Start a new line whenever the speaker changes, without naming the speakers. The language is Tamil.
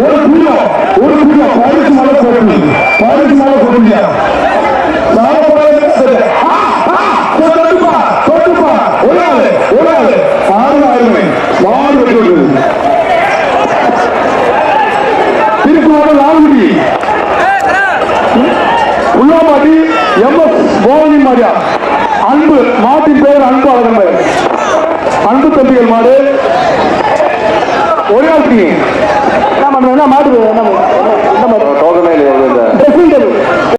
ஒரு கிலோ ஒரு கிலோ பதினஞ்சு மலை போட்டு பதினஞ்சு மலை போட்டு உள்ளமாட்டி எம் எஸ் கோவிந்தி மாடியா. அன்பு மாட்டின் பேர் அன்பு அழகன் அன்பு தம்பிகள் மாடு. ஒரு நாள் என்ன என்ன மாடு என்ன